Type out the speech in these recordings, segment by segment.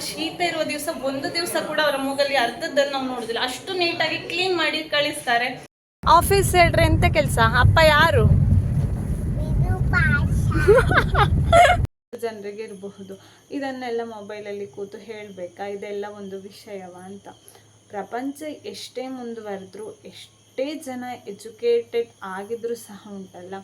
ಶೀತ ಇರುವ ದಿವಸ ಒಂದು ದಿವಸ ಕೂಡ ಅವರ ಮೂಗಲ್ಲಿ ಅರ್ಧದ್ದನ್ನು ನಾವು ನೋಡುದಿಲ್ಲ. ಅಷ್ಟು ನೀಟಾಗಿ ಕ್ಲೀನ್ ಮಾಡಿ ಕಳಿಸ್ತಾರೆ. ಆಫೀಸ್ ಹೇಳ್ರಿ ಎಂತ ಕೆಲಸ? ಅಪ್ಪ ಯಾರು? ಜನರಿಗೆ ಇರಬಹುದು. ಇದನ್ನೆಲ್ಲ ಮೊಬೈಲಲ್ಲಿ ಕೂತು ಹೇಳಬೇಕಾ? ಇದೆಲ್ಲ ಒಂದು ವಿಷಯವ ಅಂತ. ಪ್ರಪಂಚ ಎಷ್ಟೇ ಮುಂದುವರೆದ್ರು, ಎಷ್ಟೇ ಜನ ಎಜುಕೇಟೆಡ್ ಆಗಿದ್ರು ಸಹ ಉಂಟಲ್ಲ.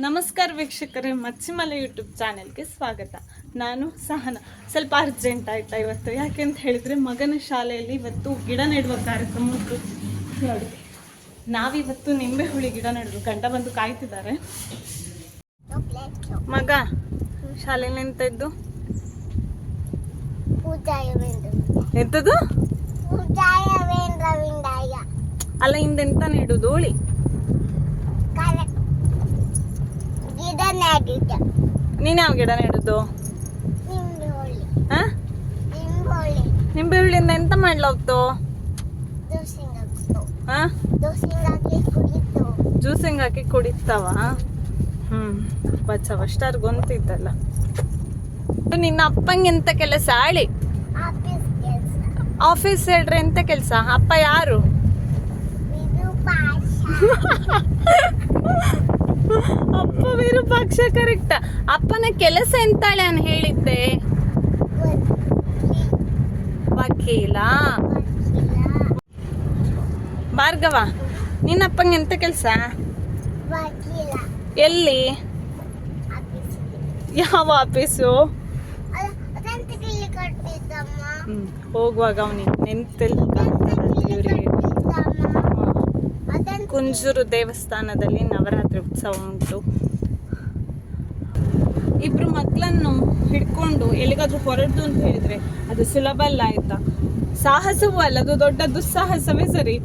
ನಮಸ್ಕಾರ ವೀಕ್ಷಕರೇ ಮಚ್ಚಿಮಲೆ ಯೂಟ್ಯೂಬ್ ಚಾನೆಲ್ಗೆ ಸ್ವಾಗತ. ನಾನು ಸಹನ. ಸ್ವಲ್ಪ ಅರ್ಜೆಂಟ್ ಆಯ್ತಾ ಇವತ್ತು? ಯಾಕೆಂತ ಹೇಳಿದ್ರೆ ಮಗನ ಶಾಲೆಯಲ್ಲಿ ಇವತ್ತು ಗಿಡ ನೆಡುವ ಕಾರ್ಯಕ್ರಮ ನೋಡಿ. ನಾವಿವತ್ತು ನಿಂಬೆ ಹುಳಿ ಗಿಡ ನೆಡಲು ಗಂಡ ಬಂದು ಕಾಯ್ತಿದ್ದಾರೆ. ಮಗ ಶಾಲೆಯಲ್ಲಿ ಎಂತ ಇದ್ದು? ಎಂತದ್ದು? ಅಲ್ಲ ಹಿಂದೆಂತ ನೆಡುದು? ಹೋಳಿ. ನೀನು ಯಾವ ಗಿಡ ನೆಡುದು ನಿಂಬೆ ಹುಳಿಯಿಂದ ಎಂತ ಮಾಡ್ಲಾಗ್ತು? ಜ್ಯೂಸಿಂಗ್ ಹಾಕಿ ಕುಡಿತಾವ? ಹ್ಮ್. ಬಚ್ಚವ ಅಷ್ಟಾರ್ ಗೊಂತಿದ್ದಲ್ಲ. ನಿನ್ನ ಅಪ್ಪಂಗೆ ಎಂತ ಕೆಲಸ? ಆಳಿ. ಆಫೀಸ್ ಹೇಳ್ರಿ ಎಂತ ಕೆಲಸ? ಅಪ್ಪ ಯಾರು? ವಿರೂಪಾಕ್ಷ ಕರೆಕ್ಟ್. ಅಪ್ಪನ ಕೆಲಸ ಎಂತಾಳೆ ಅನ್ ಹೇಳಿದ್ದೆ? ವಕೀಲ. ಭಾರ್ಗವ ನಿನ್ನ ಅಪ್ಪಂಗೆ ಎಂತ ಕೆಲಸ? ಎಲ್ಲಿ? ಯಾವ ಆಫೀಸು? ಹೋಗುವಾಗ ಅವನಿಗೆ ನೆನ್ಪಿಲ್ಲ ಕುಂಜೂರು ದೇವಸ್ಥಾನದಲ್ಲಿ ನವರಾತ್ರಿ ಉತ್ಸವ ಉಂಟು. ಇಬ್ರು ಮಕ್ಕಳನ್ನು ಹಿಡ್ಕೊಂಡು ಎಲ್ಲಿಗಾದ್ರೂ ಹೊರಡ್ದು ಅಂತ ಹೇಳಿದ್ರೆ ಅದು ಸುಲಭ ಅಲ್ಲ ಆಯ್ತಾ? ಸಾಹಸವೂ ಅಲ್ಲ, ಅದು ದೊಡ್ಡ ದುಸ್ಸಾಹಸವೇ ಸರಿ.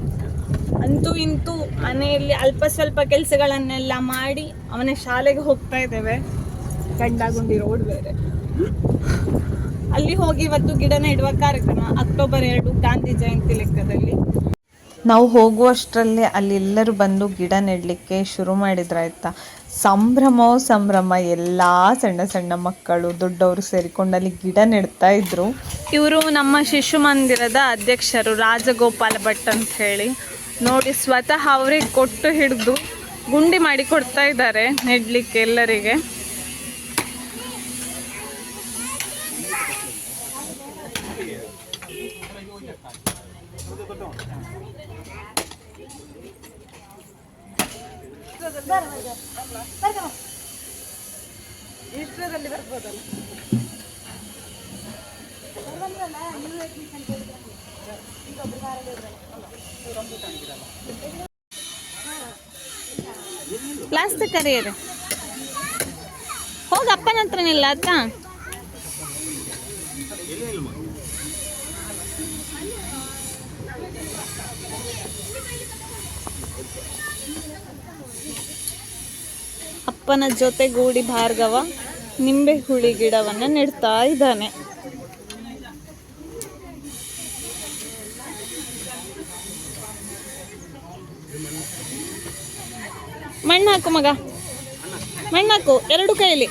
ಅಂತೂ ಇಂತೂ ಮನೆಯಲ್ಲಿ ಅಲ್ಪ ಸ್ವಲ್ಪ ಕೆಲಸಗಳನ್ನೆಲ್ಲ ಮಾಡಿ ಅವನ ಶಾಲೆಗೆ ಹೋಗ್ತಾ ಇದ್ದೇವೆ. ಗಂಡಗುಂಡಿ ರೋಡ್ ಬೇರೆ. ಅಲ್ಲಿ ಹೋಗಿ ಇವತ್ತು ಗಿಡ ನೆಡುವ ಕಾರ್ಯಕ್ರಮ, ಅಕ್ಟೋಬರ್ ಎರಡು, ಗಾಂಧಿ ಜಯಂತಿ ಲೆಕ್ಕದಲ್ಲಿ. ನಾವು ಹೋಗುವಷ್ಟರಲ್ಲಿ ಅಲ್ಲೆಲ್ಲರೂ ಬಂದು ಗಿಡ ನೆಡಲಿಕ್ಕೆ ಶುರು ಮಾಡಿದ್ರಾಯ್ತಾ? ಸಂಭ್ರಮವೋ ಸಂಭ್ರಮ, ಎಲ್ಲ ಸಣ್ಣ ಸಣ್ಣ ಮಕ್ಕಳು ದೊಡ್ಡವರು ಸೇರಿಕೊಂಡು ಅಲ್ಲಿ ಗಿಡ ನೆಡ್ತಾ ಇದ್ರು. ಇವರು ನಮ್ಮ ಶಿಶು ಮಂದಿರದ ಅಧ್ಯಕ್ಷರು ರಾಜಗೋಪಾಲ ಭಟ್ ಅಂತ ಹೇಳಿ. ನೋಡಿ, ಸ್ವತಃ ಅವ್ರಿಗೆ ಕೊಟ್ಟು ಹಿಡಿದು ಗುಂಡಿ ಮಾಡಿ ಕೊಡ್ತಾ ಇದ್ದಾರೆ ನೆಡ್ಲಿಕ್ಕೆ ಎಲ್ಲರಿಗೆ. ಪ್ಲಾಸ್ಟಿಕ್ ಕರಿಯರೆ ಹೋಗಿ ಅಪ್ಪನ ಹತ್ರ ನಿಲ್ಲ ಅತ್ತ ಅಪ್ಪನ ಜೊತೆಗೂಡಿ ಭಾರ್ಗವ ನಿಂಬೆ ಹುಳಿ ಗಿಡವನ್ನ ನೆಡ್ತಾ ಇದ್ದಾನೆ. ಮಣ್ಣು ಹಾಕು ಮಗ. ಮಣ್ಣಾಕು ಎರಡು ಕೈಯಲ್ಲಿ.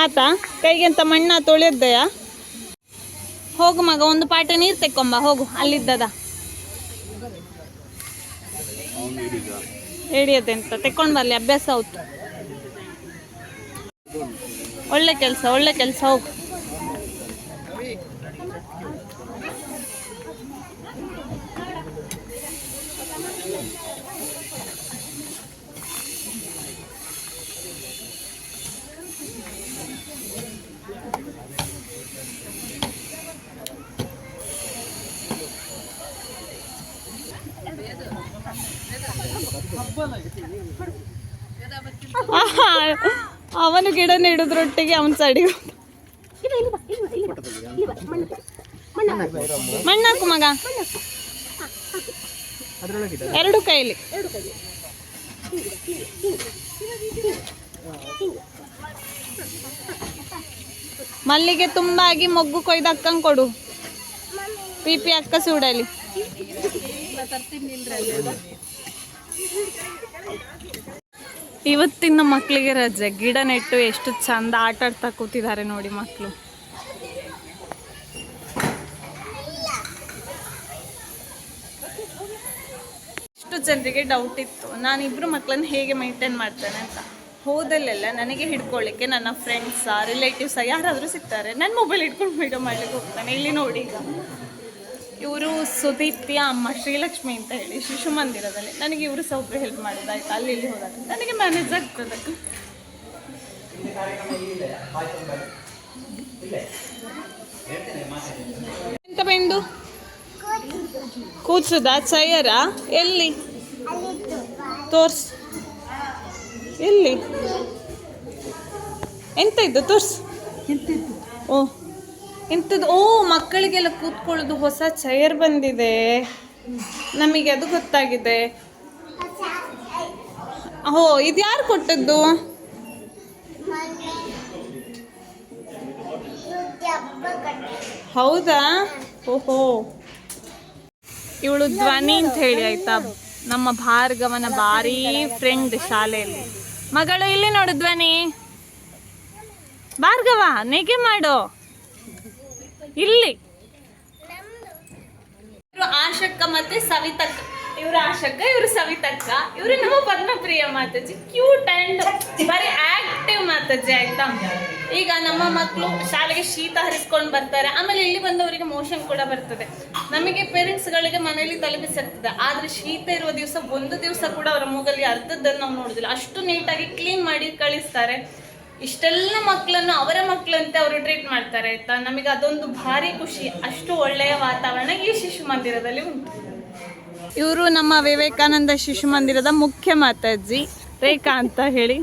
ಆತಾ? ಕೈಗೆ ಅಂತ ಮಣ್ಣ ತೊಳೆದ್ದಯ ಹೋಗು ಮಗ, ಒಂದು ಪಾಟೆ ನೀರು ತೆಕ್ಕೊಂಬ, ಹೋಗು, ಅಲ್ಲಿದ್ದದ. ಹಿಡಿಯತ್ತೆ ಅಂತ, ತೆಕ್ಕೊಂಡು ಬರ್ಲಿ, ಅಭ್ಯಾಸ ಆಯ್ತು. ಒಳ್ಳೆ ಕೆಲಸ ಒಳ್ಳೆ ಕೆಲಸ, ಹೋಗು. ಅವನು ಗಿಡ ನೆಡೋದ್ರೊಟ್ಟಿಗೆ ಅವನ ಸೈಡಿಗೆ ಮಣ್ಣಾಕು ಮಗ. ಎರಡು ಕೈಲಿ. ಮಲ್ಲಿಗೆ ತುಂಬಾಗಿ ಮೊಗ್ಗು ಕೊಯ್ದು ಅಕ್ಕಂಗೆ ಕೊಡು. ಪಿ ಪಿ ಅಕ್ಕ ಸುಡಲಿ ಇವತ್ತಿನ ಮಕ್ಕಳಿಗೆ ರಜೆ. ಗಿಡ ನೆಟ್ಟು ಎಷ್ಟು ಚಂದ ಆಟ ಆಡ್ತಾ ಕೂತಿದ್ದಾರೆ ನೋಡಿ ಮಕ್ಕಳು ಎಷ್ಟು ಜನರಿಗೆ ಡೌಟ್ ಇತ್ತು. ನಾನು ಇಬ್ರು ಮಕ್ಕಳನ್ನ ಹೇಗೆ ಮೇಂಟೈನ್ ಮಾಡ್ತೇನೆ ಅಂತ. ಹೋದಲ್ಲೆಲ್ಲ ನನಗೆ ಹಿಡ್ಕೊಳ್ಳಿಕ್ಕೆ ನನ್ನ ಫ್ರೆಂಡ್ಸ ರಿಲೇಟಿವ್ಸ ಯಾರಾದರೂ ಸಿಗ್ತಾರೆ. ನನ್ನ ಮೊಬೈಲ್ ಇಟ್ಕೊಂಡು ವೀಡಿಯೋ ಮಾಡ್ಲಿಕ್ಕೆ ಹೋಗ್ತಾನೆ. ಇಲ್ಲಿ ನೋಡಿ ಈಗ. ಇವರು ಸುದೀಪ್ತಿಯ ಅಮ್ಮ ಶ್ರೀಲಕ್ಷ್ಮಿ ಅಂತ ಹೇಳಿ ಶಿಶು ಮಂದಿರದಲ್ಲಿ. ನನಗೆ ಇವರು ಸಹ ಹೆಲ್ಪ್ ಹೆಲ್ಪ್ ಮಾಡಿದ್ದಾಯ್ತು? ಅಲ್ಲಿ ಇಲ್ಲಿ ಹೋದಾಗ ನನಗೆ ಮ್ಯಾನೇಜ್ ಆಗ್ತದೆ. ಎಂತ ಬೆಂಡು? ಕೂತ್ಸುದ? ಚೈಯರ ಎಲ್ಲಿ? ತೋರ್ಸ್. ಎಲ್ಲಿ? ಎಂತ ಇದ್ದು? ತೋರ್ಸ್. ಓ. ಎಂಥದ್ದು ಓ, ಮಕ್ಕಳಿಗೆಲ್ಲ ಕೂತ್ಕೊಳ್ಳೋದು ಹೊಸ ಚೇರ್ ಬಂದಿದೆ. ನಮಗೆ ಅದು ಗೊತ್ತಾಗಿದೆ. ಓ ಇದು ಯಾರು ಕೊಟ್ಟದ್ದು? ಹೌದಾ? ಓಹೋ. ಇವಳು ಧ್ವನಿ ಅಂತ ಹೇಳಿ, ಆಯ್ತಾ? ನಮ್ಮ ಭಾರ್ಗವನ ಭಾರಿ ಫ್ರೆಂಡ್ ಶಾಲೆಯಲ್ಲಿ. ಮಗಳು, ಇಲ್ಲಿ ನೋಡು ಧ್ವನಿ. ಭಾರ್ಗವ, ನೆಗೆ ಮಾಡು. ಇಲ್ಲಿ. ಆಶಕ್ಕ ಮತ್ತೆ ಸವಿತಕ್ಕ. ಇವರು ಆಶಕ್ಕ, ಇವರು ಸವಿತಕ್ಕ. ಇವರು ನಮ್ಮ ಪದ್ಮಪ್ರಿಯ ಮಾತಾಜಿ. ಕ್ಯೂಟ್ ಅಂಡ್ ಬರೀ ಆಕ್ಟಿವ್ ಮಾತಾಜಿ, ಆಯ್ತಾ? ಈಗ ನಮ್ಮ ಮಕ್ಕಳು ಶಾಲೆಗೆ ಶೀತ ಹರಿಸ್ಕೊಂಡು ಬರ್ತಾರೆ. ಆಮೇಲೆ ಇಲ್ಲಿ ಬಂದವರಿಗೆ ಮೋಷನ್ ಕೂಡ ಬರ್ತದೆ. ನಮಗೆ ಪೇರೆಂಟ್ಸ್ಗಳಿಗೆ ಮನೆಯಲ್ಲಿ ತಲುಪಿಸಿರ್ತದೆ. ಆದ್ರೆ ಶೀತ ಇರುವ ದಿವಸ, ಒಂದು ದಿವಸ ಕೂಡ ಅವರ ಮೂಗಲ್ಲಿ ಅರ್ಧದ್ದನ್ನು ನಾವು ನೋಡುದಿಲ್ಲ. ಅಷ್ಟು ನೀಟಾಗಿ ಕ್ಲೀನ್ ಮಾಡಿ ಕಳಿಸ್ತಾರೆ. ಇಷ್ಟೆಲ್ಲ ಮಕ್ಕಳನ್ನು ಅವರ ಮಕ್ಕಳಂತೆ ಅವರು ಟ್ರೀಟ್ ಮಾಡ್ತಾರೆ ಆಯ್ತಾ? ನಮಗೆ ಅದೊಂದು ಭಾರಿ ಖುಷಿ. ಅಷ್ಟು ಒಳ್ಳೆಯ ವಾತಾವರಣ ಈ ಶಿಶು ಮಂದಿರದಲ್ಲಿ ಉಂಟು. ಇವರು ನಮ್ಮ ವಿವೇಕಾನಂದ ಶಿಶು ಮಂದಿರದ ಮುಖ್ಯ ಮಾತಾಜಿ ರೇಖಾ ಅಂತ ಹೇಳಿ.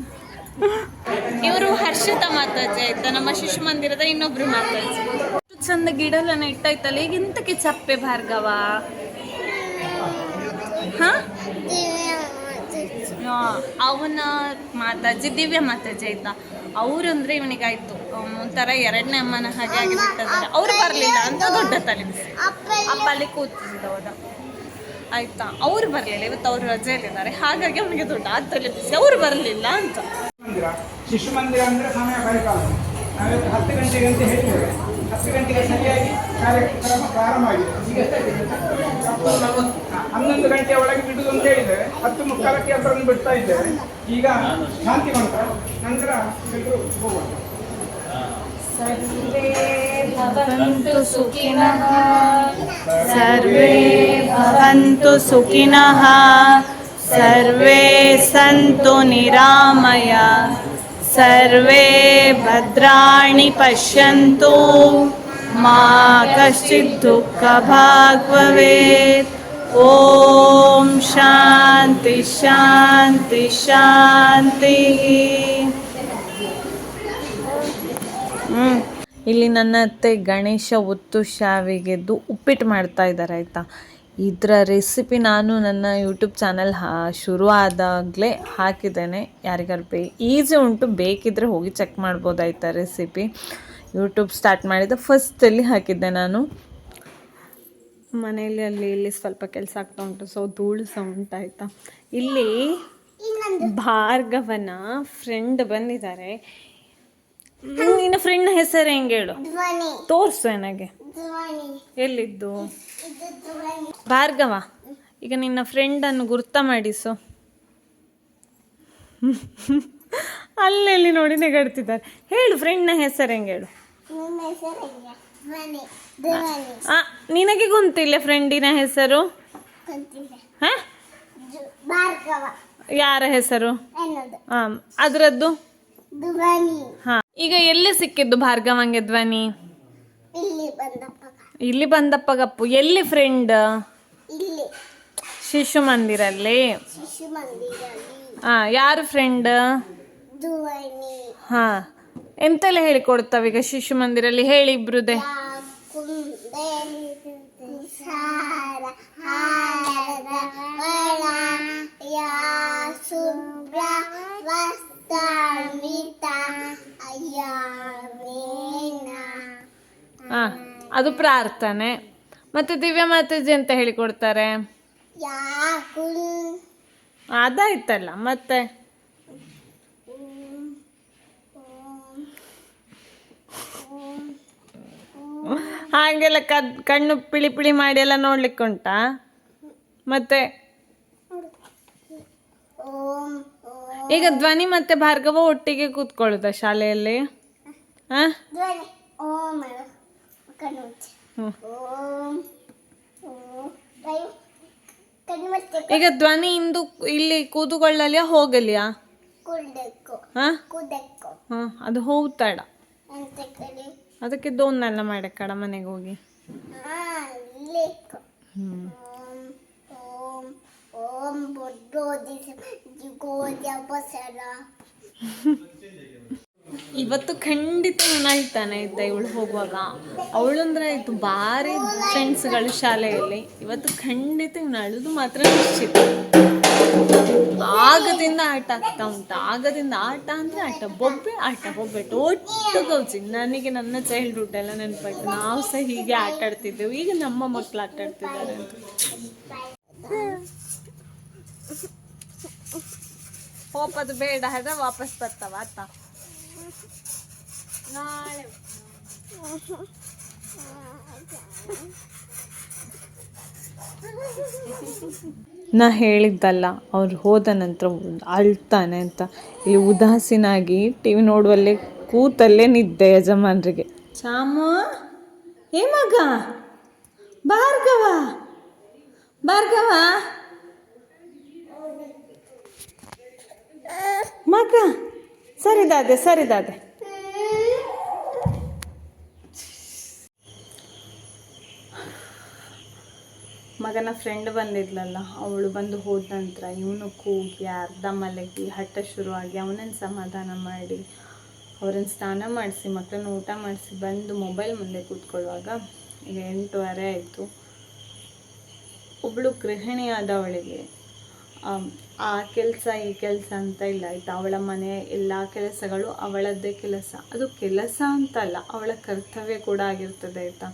ಇವರು ಹರ್ಷಿತ ಮಾತಾಜಿ ಆಯ್ತಾ? ನಮ್ಮ ಶಿಶು ಮಂದಿರದ ಇನ್ನೊಬ್ರು ಮಾತಾಜಿ ಎಷ್ಟು ಚಂದ ಗಿಡ ಎಲ್ಲ ನೆಟ್ಟಾಯ್ತಲ್ಲ ಈಗ ಇಂತಕ್ಕೆ ಚಪ್ಪೆ ಭಾರ್ಗವ. ಹಾ? ಅವನ ಮಾತಾಜಿ ದಿವ್ಯ ಮಾತಾಜಿ ಆಯ್ತಾ? ಅವ್ರು ಅಂದ್ರೆ ಇವನಿಗಾಯ್ತು ಒಂಥರ ಎರಡನೇ ಅಮ್ಮನ ಹಾಗೆ ಆಗಿರ್ತದೆ ಬಿಟ್ಟಿದ್ದಾರೆ ಅವ್ರು ಬರಲಿಲ್ಲ ಅಂತ ದೊಡ್ಡ ತಲೆ ಅಪ್ಪ ಅಲ್ಲಿ ಕೂತಿದ್ದ ಹೋದ ಆಯ್ತಾ? ಅವ್ರು ಬರಲಿಲ್ಲ. ಇವತ್ತು ಅವ್ರು ರಜೆಯಲ್ಲಿದ್ದಾರೆ. ಹಾಗಾಗಿ ಅವನಿಗೆ ದೊಡ್ಡ ಆ ತಲೆ ಬಿಸಿ. ಅವ್ರು ಬರಲಿಲ್ಲ ಅಂತ. ಶಿಶು ಮಂದಿರ ಅಂದ್ರೆ ಸಮಯ ನಾವಿವತ್ತು ಹತ್ತು ಗಂಟೆಗೆ ಅಂತ ಹೇಳ್ತೇವೆ. ಹತ್ತು ಗಂಟೆಗೆ ಸರಿಯಾಗಿ ಕಾರ್ಯಕ್ರಮ ಪ್ರಾರಂಭ ಆಗಿದೆ. ಹನ್ನೊಂದು ಗಂಟೆಯ ಒಳಗೆ ಬಿಡುದು ಅಂತ ಹೇಳಿದ್ದೇವೆ ಹತ್ತು ಮುಕ್ಕಾಲಕ್ಕೆ ಎಲ್ಲರನ್ನು ಬಿಡ್ತಾ ಇದ್ದೇವೆ ಈಗ ಶಾಂತಿ ಮಂತ್ರ ನಂತರ ಎಲ್ಲರೂ ಹೋಗೋಣ ಭವಂತು ಸುಖಿನಃ ಸರ್ವೇ ಭವಂತು ಸುಖಿನಃ ಸರ್ವೇ ಸಂತು ನಿರಾಮಯ ಸರ್ವೇ ಭದ್ರಾಣಿ ಪಶ್ಯಂತು ಮಾ ಕಶ್ಚಿತ್ ದುಃಖ ಭಾಗ್ ಭವೇತ್ ಓಂ ಶಾಂತಿ ಶಾಂತಿ ಶಾಂತಿ. ಇಲ್ಲಿ ನನ್ನ ಅತ್ತೆ ಗಣೇಶ ಒತ್ತು ಶಾವಿಗೆದ್ದು ಉಪ್ಪಿಟ್ಟು ಮಾಡ್ತಾ ಇದ್ದಾರೆ, ಆಯಿತಾ? ಇದರ ರೆಸಿಪಿ ನಾನು ನನ್ನ ಯೂಟ್ಯೂಬ್ ಚಾನಲ್ ಹಾ, ಶುರು ಆದಾಗಲೇ ಹಾಕಿದ್ದೇನೆ. ಯಾರಿಗಾರು ಬೇ ಈಸಿ ಉಂಟು ಬೇಕಿದ್ದರೆ ಹೋಗಿ ಚೆಕ್ ಮಾಡ್ಬೋದಾಯ್ತಾ ರೆಸಿಪಿ ಯೂಟ್ಯೂಬ್ ಸ್ಟಾರ್ಟ್ ಮಾಡಿದ ಫಸ್ಟಲ್ಲಿ ಹಾಕಿದ್ದೆ ನಾನು. ಮನೆಯಲ್ಲಿ ಅಲ್ಲಿ ಇಲ್ಲಿ ಸ್ವಲ್ಪ ಕೆಲಸ ಆಗ್ತಾ ಉಂಟು. ಸೊ ಧೂಳು ಸಹ ಉಂಟಾಯ್ತಾ. ಇಲ್ಲಿ ಭಾರ್ಗವನ ಫ್ರೆಂಡ್ ಬಂದಿದ್ದಾರೆ. ನಿನ್ನ ಫ್ರೆಂಡ್ ಹೆಸರು ಹೆಂಗೆ ಹೇಳು? ತೋರಿಸು ನನಗೆ ಎಲ್ಲಿದ್ದು? ಭಾರ್ಗವ ಈಗ ನಿನ್ನ ಫ್ರೆಂಡನ್ನು ಗುರ್ತ ಮಾಡಿಸು. ಅಲ್ಲೆಲ್ಲಿ ನೋಡಿ ನೆಗಡ್ತಿದ್ದಾರೆ. ಹೇಳು ಫ್ರೆಂಡ್ನ ಹೆಸರು ಹೆಂಗೆ ಹೇಳು? ನಿನಗೆ ಗೊತ್ತಿಲ್ಲ ಫ್ರೆಂಡಿನ ಹೆಸರು? ಯಾರ ಹೆಸರು? ಅದರದ್ದು? ಹಾ. ಈಗ ಎಲ್ಲಿ ಸಿಕ್ಕಿದ್ದು ಭಾರ್ಗವಂಗೆ ಧ್ವನಿ? ಇಲ್ಲಿ ಬಂದಪ್ಪ. ಗಪ್ಪು. ಎಲ್ಲಿ ಫ್ರೆಂಡ್ ಶಿಶು ಮಂದಿರಲ್ಲಿ. ಹಾ ಯಾರು ಫ್ರೆಂಡ್ ಹಾ. ಎಂತೆಲ್ಲ ಹೇಳಿಕೊಡ್ತಾವೀಗ ಶಿಶು ಮಂದಿರಲ್ಲಿ? ಹೇಳಿ ಇಬ್ರುದೆ. ಸಾರ ಹಾರದ ಒಳ ಯಾ ಶುಭ್ರ ವಸ್ತಾನ್ವಿತ ಅದು ಪ್ರಾರ್ಥನೆ. ಮತ್ತೆ ದಿವ್ಯ ಮಾತಾಜಿ ಅಂತ ಹೇಳಿಕೊಡ್ತಾರೆ? ಅದಾಯ್ತಲ್ಲ ಮತ್ತೆ? ಹಾಗೆಲ್ಲ ಕದ್ ಕಣ್ಣು ಪಿಳಿ ಪಿಳಿ ಮಾಡಿ ಎಲ್ಲ ನೋಡ್ಲಿಕ್ಕೆ ಉಂಟಾ? ಮತ್ತೆ? ಈಗ ಧ್ವನಿ ಮತ್ತೆ ಭಾರ್ಗವ ಒಟ್ಟಿಗೆ ಕೂತ್ಕೊಳ್ಳುದ ಶಾಲೆಯಲ್ಲಿ? ಈಗ ಧ್ವನಿ ಇಂದು ಇಲ್ಲಿ ಕೂತುಕೊಳ್ಳಲಿಯಾ ಹೋಗಲಿಯಾ? ಅದು ಹೋಗ್ತಾಡ ಅದಕ್ಕೆ ದೋನ್ನೆಲ್ಲ ಮಾಡಿ ಕಡ ಮನೆಗೆ ಹೋಗಿ. ಇವತ್ತು ಖಂಡಿತ ನಳ್ತಾನೆ ಇದ್ದೆ ಇವಳು ಹೋಗುವಾಗ. ಅವಳಂದ್ರೆ ಆಯ್ತು ಭಾರಿ ಫ್ರೆಂಡ್ಸ್ಗಳು ಶಾಲೆಯಲ್ಲಿ. ಇವತ್ತು ಖಂಡಿತ ಇವ್ನು ಅಳುದು ಮಾತ್ರ ನಿಶ್ಚಿತ. ಆಗದಿಂದ ಆಟ ಆಗ್ತಾ ಉಂಟು ಆಗದಿಂದ ಆಟ ಅಂದ್ರೆ ಆಟ, ಬೊಬ್ಬೆ ಆಟ, ಬೊಬ್ಬೆ. ಒಟ್ಟು ಗೌಜಿ. ನನಗೆ ನನ್ನ ಚೈಲ್ಡ್ಹುಡ್ ಎಲ್ಲ ನೆನಪಾಯ್ತು. ನಾವು ಸಹ ಹೀಗೆ ಆಟ ಆಡ್ತಿದ್ದೆವು. ಈಗ ನಮ್ಮ ಮಕ್ಕಳು ಆಟ ಆಡ್ತಿದ್ದಾರೆ ಅಂತ. ಹೋಪದು ಬೇಡ ಆದ್ರೆ ವಾಪಸ್ ಬರ್ತಾವ ಆತ. ನಾಳೆ ನಾ ಹೇಳಿದ್ದಲ್ಲ, ಅವ್ರು ಹೋದ ನಂತರ ಅಳ್ತಾನೆ ಅಂತ. ಇಲ್ಲಿ ಉದಾಸೀನಾಗಿ ಟಿ ವಿ ನೋಡುವಲ್ಲೇ ಕೂತಲ್ಲೇ ನಿದ್ದೆ ಯಜಮಾನರಿಗೆ. ಚಾಮು ಏ ಮಗ? ಭಾರ್ಗವ? ಭಾರ್ಗವ? ಮಗ, ಸರಿದಾದೆ ಸರಿದಾದೆ. ಮಗನ ಫ್ರೆಂಡ್ ಬಂದಿದ್ಲಲ್ಲ, ಅವಳು ಬಂದು ಹೋದ ನಂತರ ಇವನು ಕೂಗಿ ಅರ್ಧ ಮಲಗಿ ಹಠ ಶುರುವಾಗಿ ಅವನನ್ನು ಸಮಾಧಾನ ಮಾಡಿ, ಅವ್ರನ್ನ ಸ್ನಾನ ಮಾಡಿಸಿ, ಮಕ್ಕಳನ್ನ ಊಟ ಮಾಡಿಸಿ ಬಂದು ಮೊಬೈಲ್ ಮುಂದೆ ಕೂತ್ಕೊಳ್ಳುವಾಗ ಈಗ ಎಂಟೂವರೆ ಆಯಿತು. ಒಬ್ಬಳು ಗೃಹಿಣಿಯಾದವಳಿಗೆ ಅವಳಿಗೆ ಆ ಕೆಲಸ ಈ ಕೆಲಸ ಅಂತ ಇಲ್ಲ. ಆಯಿತು, ಅವಳ ಮನೆ ಎಲ್ಲ ಕೆಲಸಗಳು ಅವಳದ್ದೇ ಕೆಲಸ. ಅದು ಕೆಲಸ ಅಂತಲ್ಲ, ಅವಳ ಕರ್ತವ್ಯ ಕೂಡ ಆಗಿರ್ತದೆ, ಆಯ್ತಾ?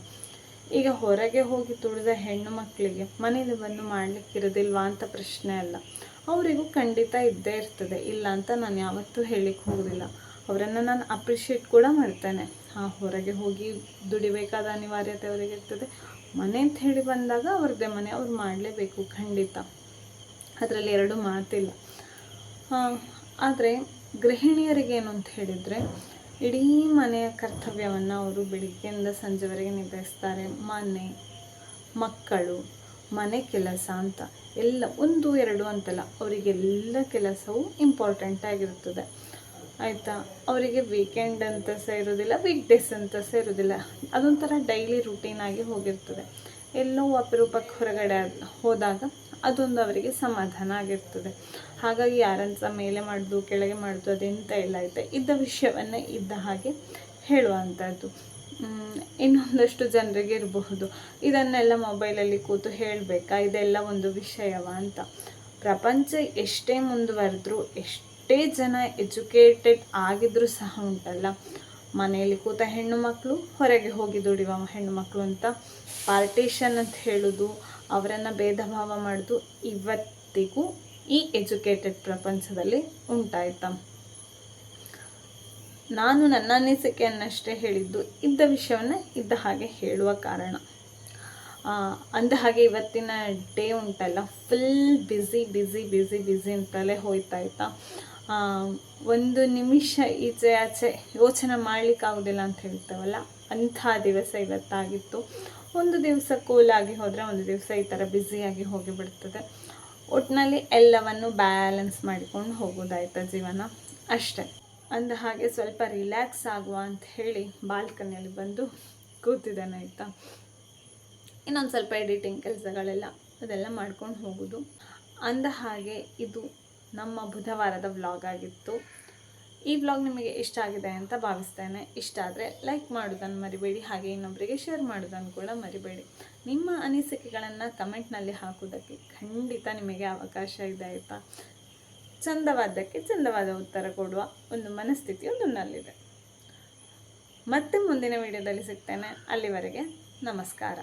ಈಗ ಹೊರಗೆ ಹೋಗಿ ತುಳಿದ ಹೆಣ್ಣು ಮಕ್ಕಳಿಗೆ ಮನೇಲಿ ಬಂದು ಮಾಡ್ಲಿಕ್ಕಿರೋದಿಲ್ವಾ ಅಂತ ಪ್ರಶ್ನೆ ಅಲ್ಲ. ಅವರಿಗೂ ಖಂಡಿತ ಇದ್ದೇ ಇರ್ತದೆ. ಇಲ್ಲ ಅಂತ ನಾನು ಯಾವತ್ತೂ ಹೇಳಿಕ್ಕೆ ಹೋಗೋದಿಲ್ಲ. ಅವರನ್ನು ನಾನು ಅಪ್ರಿಷಿಯೇಟ್ ಕೂಡ ಮಾಡ್ತೇನೆ. ಹಾಂ, ಹೊರಗೆ ಹೋಗಿ ದುಡಿಬೇಕಾದ ಅನಿವಾರ್ಯತೆ ಅವರಿಗೆ ಇರ್ತದೆ. ಮನೆ ಅಂತ ಹೇಳಿ ಬಂದಾಗ ಅವ್ರದ್ದೇ ಮನೆ ಅವ್ರು ಮಾಡಲೇಬೇಕು ಖಂಡಿತ. ಅದರಲ್ಲಿ ಎರಡು ಮಾತಿಲ್ಲ. ಆದರೆ ಗೃಹಿಣಿಯರಿಗೇನು ಅಂತ ಹೇಳಿದರೆ ಇಡೀ ಮನೆಯ ಕರ್ತವ್ಯವನ್ನು ಅವರು ಬೆಳಿಗ್ಗೆಯಿಂದ ಸಂಜೆವರೆಗೆ ನಿಭಾಯಿಸ್ತಾರೆ. ಮನೆ, ಮಕ್ಕಳು, ಮನೆ ಕೆಲಸ ಅಂತ. ಎಲ್ಲ ಒಂದು, ಎರಡು ಅಂತಲ್ಲ, ಅವರಿಗೆಲ್ಲ ಕೆಲಸವೂ ಇಂಪಾರ್ಟೆಂಟ್ ಆಗಿರುತ್ತದೆ. ಆಯಿತಾ? ಅವರಿಗೆ ವೀಕೆಂಡ್ ಅಂತ ಸಹ ಇರೋದಿಲ್ಲ ವೀಕ್ ಡೇಸ್ ಅಂತ ಸಹ ಇರೋದಿಲ್ಲ. ಅದೊಂಥರ ಡೈಲಿ ರುಟೀನ್ ಆಗಿ ಹೋಗಿರ್ತದೆ. ಎಲ್ಲೋ ಅಪರೂಪಕ್ಕೆ ಹೊರಗಡೆ ಹೋದಾಗ ಅದೊಂದು ಅವರಿಗೆ ಸಮಾಧಾನ ಆಗಿರ್ತದೆ. ಹಾಗಾಗಿ ಯಾರನ್ನು ಸಹ ಮೇಲೆ ಮಾಡೋದು, ಕೆಳಗೆ ಮಾಡೋದು ಅದೆಂತ ಇಲ್ಲ ಐತೆ. ಇದ್ದ ವಿಷಯವನ್ನು ಇದ್ದ ಹಾಗೆ ಹೇಳುವಂಥದ್ದು ಇನ್ನೊಂದಷ್ಟು ಜನರಿಗೆ ಇರಬಹುದು. ಇದನ್ನೆಲ್ಲ ಮೊಬೈಲಲ್ಲಿ ಕೂತು ಹೇಳಬೇಕಾ? ಇದೆಲ್ಲ ಒಂದು ವಿಷಯವ ಅಂತ. ಪ್ರಪಂಚ ಎಷ್ಟೇ ಮುಂದುವರೆದ್ರೂ, ಎಷ್ಟೇ ಜನ ಎಜುಕೇಟೆಡ್ ಆಗಿದ್ರೂ ಸಹ ಉಂಟಲ್ಲ. ಮನೆಯಲ್ಲಿ ಕೂತ ಹೆಣ್ಣು ಮಕ್ಕಳು ಹೊರಗೆ ಹೋಗಿ ದುಡಿಯುವ ಹೆಣ್ಣು ಮಕ್ಕಳು ಅಂತ ಪಾರ್ಟೇಷನ್ ಅಂತ ಹೇಳೋದು ಅವರನ್ನು ಭೇದ ಭಾವ ಮಾಡೋದು ಇವತ್ತಿಗೂ ಈ ಎಜುಕೇಟೆಡ್ ಪ್ರಪಂಚದಲ್ಲಿ ಉಂಟಾಯ್ತಾ? ನಾನು ನನ್ನ ಅನಿಸಿಕೆಯನ್ನಷ್ಟೇ ಹೇಳಿದ್ದು, ಇದ್ದ ವಿಷಯವನ್ನು ಇದ್ದ ಹಾಗೆ ಹೇಳುವ ಕಾರಣ. ಅಂದ ಹಾಗೆ ಇವತ್ತಿನ ಡೇ ಉಂಟಲ್ಲ full busy busy busy busy ಅಂತಲೇ ಹೋಯ್ತಾ ಆಯ್ತಾ ಒಂದು ನಿಮಿಷ ಈಚೆ ಆಚೆ ಯೋಚನೆ ಮಾಡಲಿಕ್ಕಾಗೋದಿಲ್ಲ ಅಂತ ಹೇಳ್ತೇವಲ್ಲ? ಅಂಥ ದಿವಸ ಇವತ್ತಾಗಿತ್ತು. ಒಂದು ದಿವಸ ಕೂಲಾಗಿ ಹೋದರೆ ಒಂದು ದಿವಸ ಈ ಥರ ಬ್ಯುಸಿಯಾಗಿ ಹೋಗಿಬಿಡ್ತದೆ ಒಟ್ಟಿನಲ್ಲಿ ಎಲ್ಲವನ್ನು ಬ್ಯಾಲೆನ್ಸ್ ಮಾಡಿಕೊಂಡು ಹೋಗೋದಾಯ್ತಾ ಜೀವನ? ಅಷ್ಟೇ. ಅಂದ ಹಾಗೆ ಸ್ವಲ್ಪ ರಿಲ್ಯಾಕ್ಸ್ ಆಗುವ ಅಂತ ಹೇಳಿ ಬಾಲ್ಕನಿಯಲ್ಲಿ ಬಂದು ಕೂತಿದ್ದಾನೆ ಆಯಿತಾ? ಇನ್ನೊಂದು ಸ್ವಲ್ಪ ಎಡಿಟಿಂಗ್ ಕೆಲಸಗಳೆಲ್ಲ ಅದೆಲ್ಲ ಮಾಡ್ಕೊಂಡು ಹೋಗೋದು. ಅಂದ ಹಾಗೆ ಇದು ನಮ್ಮ ಬುಧವಾರದ ವ್ಲಾಗ್ ಆಗಿತ್ತು. ಈ ವ್ಲಾಗ್ ನಿಮಗೆ ಇಷ್ಟ ಆಗಿದೆ ಅಂತ ಭಾವಿಸ್ತೇನೆ. ಇಷ್ಟ ಆದರೆ ಲೈಕ್ ಮಾಡೋದನ್ನು ಮರಿಬೇಡಿ, ಹಾಗೆ ಇನ್ನೊಬ್ಬರಿಗೆ ಶೇರ್ ಮಾಡೋದನ್ನು ಕೂಡ ಮರಿಬೇಡಿ. ನಿಮ್ಮ ಅನಿಸಿಕೆಗಳನ್ನು ಕಮೆಂಟ್ನಲ್ಲಿ ಹಾಕೋದಕ್ಕೆ ಖಂಡಿತ ನಿಮಗೆ ಅವಕಾಶ ಇದೆ ಆಯಿತಾ? ಚಂದವಾದಕ್ಕೆ ಚಂದವಾದ ಉತ್ತರ ಕೊಡುವ ಒಂದು ಮನಸ್ಥಿತಿಯು ನನ್ನಲ್ಲಿದೆ ಮತ್ತೆ ಮುಂದಿನ ವಿಡಿಯೋದಲ್ಲಿ ಸಿಗ್ತೇನೆ. ಅಲ್ಲಿವರೆಗೆ ನಮಸ್ಕಾರ.